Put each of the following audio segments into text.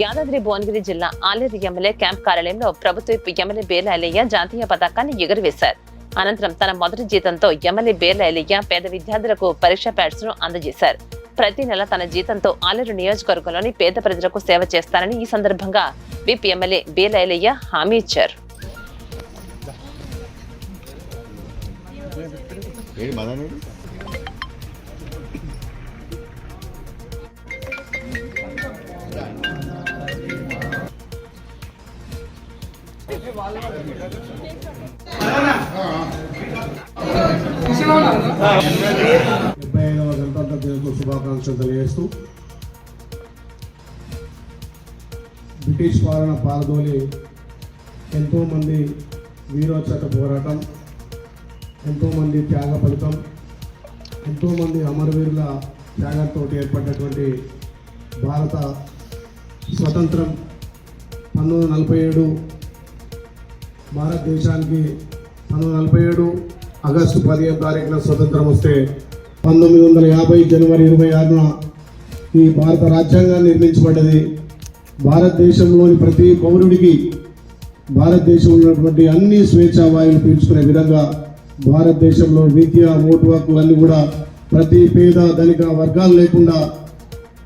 యాదాద్రి భువనగిరి జిల్లా Aleru MLA camp కార్యాలయంలో ప్రభుత్వ ఎమ్మెల్యే బేలాలయ్య జాతీయ పతాకాన్ని ఎగురవేశారు. అనంతరం తన మొదటి జీతంతో ఎమ్మెల్యే బేలాలయ్య పేద విద్యార్థులకు పరీక్ష ప్యాడ్స్ను అందజేశారు. ప్రతి నెల తన జీతంతో ఆలేరు నియోజకవర్గంలోని పేద ప్రజలకు సేవ చేస్తానని ఈ సందర్భంగా విప్ ఎమ్మెల్యే బేలాలయ్య హామీ ఇచ్చారు. ఏడు డెబ్బై ఐదవ గణతంత్ర దినోత్సవ శుభాకాంక్షలు తెలియజేస్తూ బ్రిటిష్ పాలన పారదోలి ఎంతోమంది వీరోచక పోరాటం ఎంతోమంది త్యాగ ఫలితం ఎంతోమంది అమరవీరుల త్యాగంతో ఏర్పడినటువంటి భారత స్వతంత్రం పంతొమ్మిది వందల నలభై ఏడు భారతదేశానికి పంతొమ్మిది నలభై ఏడు ఆగస్టు పదిహేను తారీఖున స్వతంత్రం వస్తే పంతొమ్మిది వందల యాభై జనవరి ఇరవై ఆరున ఈ భారత రాజ్యాంగాన్ని నిర్మించబడ్డది. భారతదేశంలోని ప్రతి పౌరుడికి భారతదేశంలో ఉన్నటువంటి అన్ని స్వేచ్ఛా వాయువులు పీల్చుకునే విధంగా భారతదేశంలో విద్య ఓటు హక్కులన్నీ కూడా ప్రతి పేద ధనిక వర్గాలు లేకుండా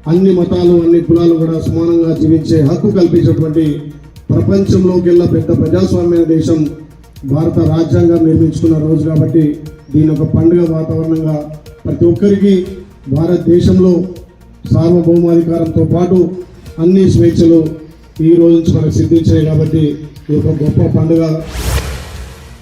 అన్ని మతాలు అన్ని కులాలు కూడా సమానంగా జీవించే హక్కు కల్పించినటువంటి ప్రపంచంలోకెల్లా పెద్ద ప్రజాస్వామ్య దేశం భారత రాజ్యాంగం నిర్మించుకున్న రోజు కాబట్టి దీని ఒక పండుగ వాతావరణంగా ప్రతి ఒక్కరికి భారతదేశంలో సార్వభౌమాధికారంతో పాటు అన్ని స్వేచ్ఛలు ఈ రోజు నుంచి మనకు సిద్ధించాయి కాబట్టి ఇది ఒక గొప్ప పండుగ.